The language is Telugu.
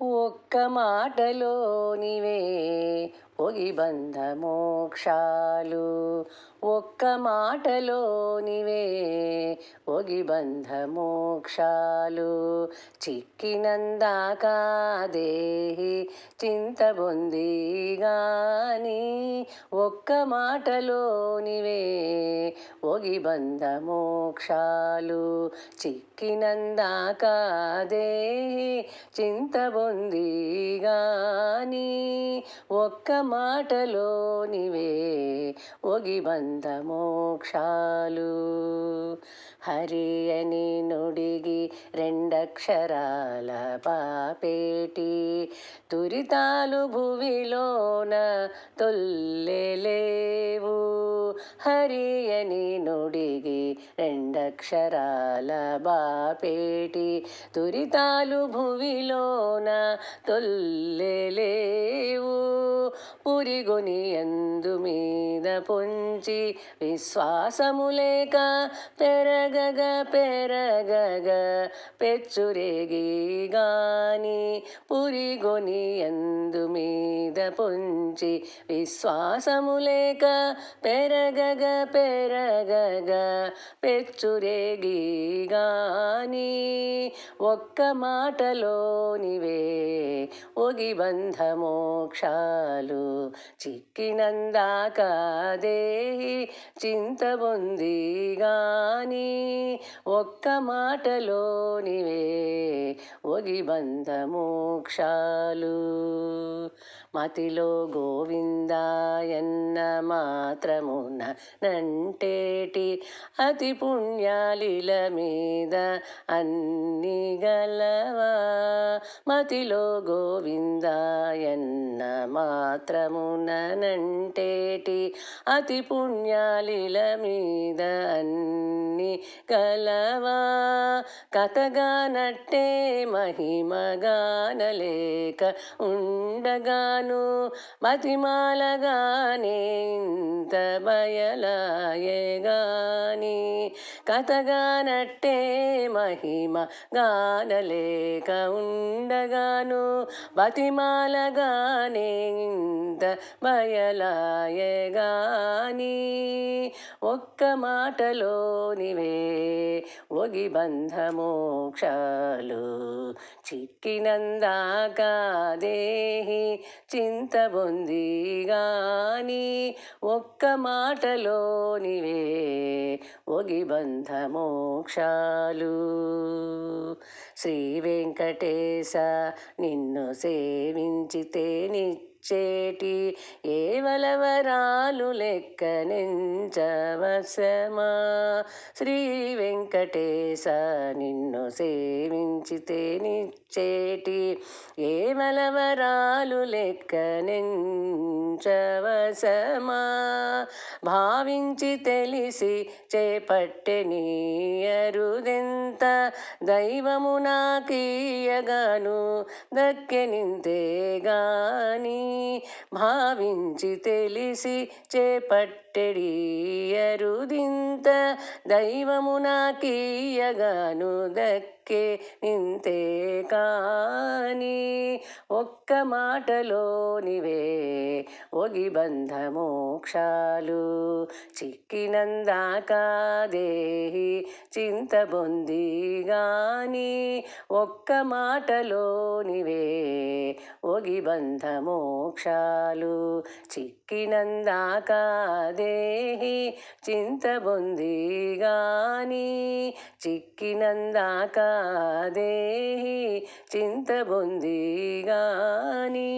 ఒక్క మాటలోనివే ఒగి బంధ మోక్షాలు ఒక్క మాటలోనివే ఒగి బంధ మోక్షాలు చిక్కినందాకా దేహి చింతబొంది గాని ఒక్క మాటలోనివే ఒగి బంధ మోక్షాలు చిక్కినందాకా దేహి చింతబొంది గాని ఒక్క మాటలోనివే ఒగి బంధ మోక్షాలు. హరి అని నుడిగి రెండక్షరాల పాపేటి తురితాలు భువిలోన తొల్లెలేవు హరి అని నుడిగి రెండక్షరాల బాపేటి తురితాలు భువిలోన తొల్లెలేవు పురిగొని ఎందు మీద పొంచి విశ్వాసము లేక పెరగగ పెరగగ పెచ్చురేగి గాని పురిగొని ఎందు మీద పొంచి విశ్వాసము లేక పెరగగ పెరగగ పెచ్చురేగి గాని ఒక్క మాటలోనివే ఒగి బంధ మోక్షాలు చిక్కినందాక దేహి చింతబొంది గాని ఒక్క మాటలోనివే ఒగి బంధ మోక్షాలు మతిలో గోవిందాయన్న మాత్రమున నంటేటి అతి పుణ్యాలిల మీద అన్ని గలవా? మతిలో గోవిందాయన్న మాత్రమున నంటేటి అతి పుణ్యాలిల మీద అన్ని గలవా? కథగా నట్టే మహిమగానలేక ఉండగాను మతిమాలగానే ఇంత బయలాయే గానీ కథగానట్టే మహిమ గానలేక ఉండగాను బతిమాలగానే ఇంత బయలాయగాని ఒక్క మాటలోనివే ఒగి బంధ మోక్షాలు చిక్కినందాక దేహి చింతబొంది గాని ఒక్క మాటలోనివే భోగి బంధమోక్షాలు. శ్రీ వెంకటేశ నిన్ను సేవించితే నిచ్చేటి ఏవలవరాలు లెక్కనెంచవశమా శ్రీ వెంకటేశ నిన్ను సేవించితే నిచ్చేటి ఏవలవరాలు లెక్కనెంచవశమా భావించి తెలిసి చేపట్టె నీయరుదెంత దైవము నాకీయగాను దక్కెనింతేగాని భావించి తెలిసి చేపట్టెడియరుదింత దైవము నాకీయగాను దక్కే నింతే కాని ఒక్క మాటలోనివే ఒగి బంధ మోక్షాలు చిక్కినందాక దేహి చింతబొంది గాని ఒక్క మాటలోనివే ఒగి బంధ మోక్షాలు చిక్కినందాక దేహి చింతబొంది గాని చిక్కినందాక దేహి చింతబొంది గాని